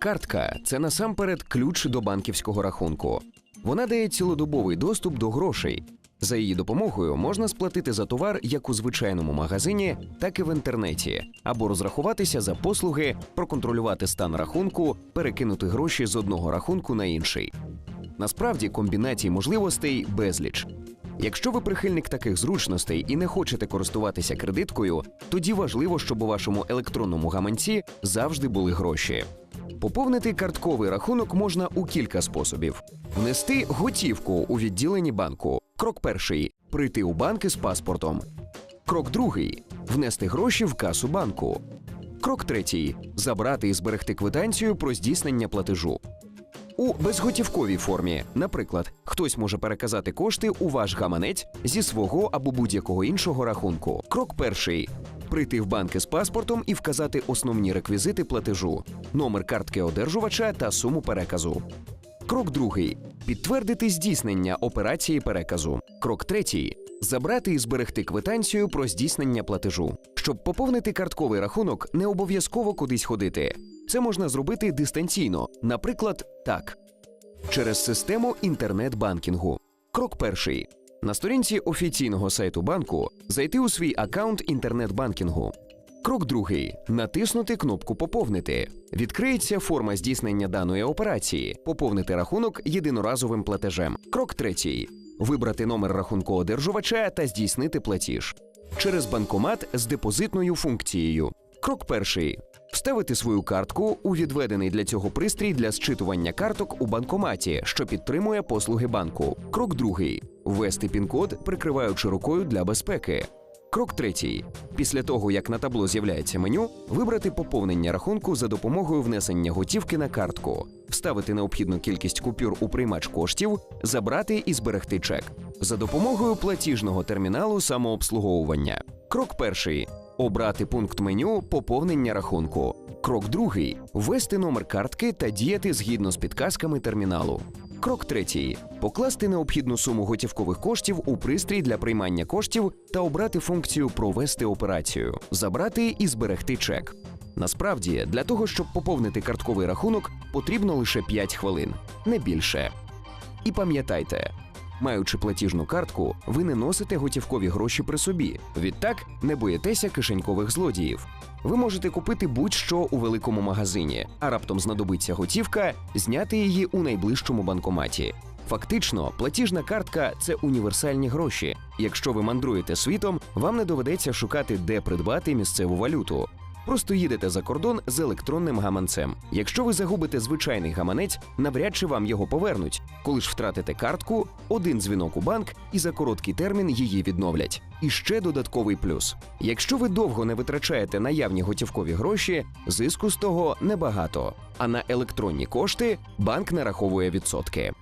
Картка це насамперед ключ до банківського рахунку. Вона дає цілодобовий доступ до грошей. За її допомогою можна сплатити за товар як у звичайному магазині, так і в інтернеті, або розрахуватися за послуги, проконтролювати стан рахунку, перекинути гроші з одного рахунку на інший. Насправді комбінацій можливостей безліч. Якщо ви прихильник таких зручностей і не хочете користуватися кредиткою, тоді важливо, щоб у вашому електронному гаманці завжди були гроші. Поповнити картковий рахунок можна у кілька способів: внести готівку у відділенні банку. Крок перший прийти у банки з паспортом. Крок другий внести гроші в касу банку. Крок третій забрати і зберегти квитанцію про здійснення платежу. У безготівковій формі, наприклад, хтось може переказати кошти у ваш гаманець зі свого або будь-якого іншого рахунку. Крок перший прийти в банки з паспортом і вказати основні реквізити платежу, номер картки одержувача та суму переказу. Крок другий підтвердити здійснення операції переказу. Крок третій забрати і зберегти квитанцію про здійснення платежу. Щоб поповнити картковий рахунок, не обов'язково кудись ходити. Це можна зробити дистанційно, наприклад, так. Через систему інтернет-банкінгу. Крок перший. На сторінці офіційного сайту банку зайти у свій аккаунт інтернет-банкінгу. Крок другий натиснути кнопку Поповнити. Відкриється форма здійснення даної операції, поповнити рахунок єдиноразовим платежем. Крок третій вибрати номер рахунку одержувача та здійснити платіж через банкомат з депозитною функцією. Крок перший вставити свою картку у відведений для цього пристрій для зчитування карток у банкоматі, що підтримує послуги банку. Крок другий ввести пін-код, прикриваючи рукою для безпеки. Крок третій. Після того, як на табло з'являється меню, вибрати поповнення рахунку за допомогою внесення готівки на картку, вставити необхідну кількість купюр у приймач коштів, забрати і зберегти чек за допомогою платіжного терміналу самообслуговування. Крок перший. Обрати пункт меню поповнення рахунку. Крок другий ввести номер картки та діяти згідно з підказками терміналу. Крок третій покласти необхідну суму готівкових коштів у пристрій для приймання коштів та обрати функцію Провести операцію, забрати і зберегти чек. Насправді, для того, щоб поповнити картковий рахунок, потрібно лише 5 хвилин, не більше. І пам'ятайте, маючи платіжну картку, ви не носите готівкові гроші при собі. Відтак не боїтеся кишенькових злодіїв. Ви можете купити будь-що у великому магазині, а раптом знадобиться готівка, зняти її у найближчому банкоматі. Фактично, платіжна картка це універсальні гроші. Якщо ви мандруєте світом, вам не доведеться шукати, де придбати місцеву валюту. Просто їдете за кордон з електронним гаманцем. Якщо ви загубите звичайний гаманець, навряд чи вам його повернуть. Коли ж втратите картку, один дзвінок у банк і за короткий термін її відновлять. І ще додатковий плюс: якщо ви довго не витрачаєте наявні готівкові гроші, зиску з того небагато. А на електронні кошти банк нараховує відсотки.